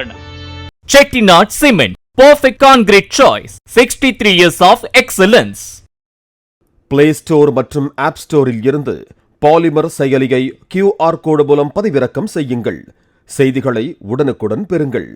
Chettinad Cement, perfect concrete choice. 63 years of excellence. Play store மற்றும் app ஸ்டோரில் இருந்து polymer செயலியை கியூஆர் கோடு மூலம் பதிவிறக்கம் செய்யுங்கள் செய்திகளை உடனுக்குடன் பெறுங்கள்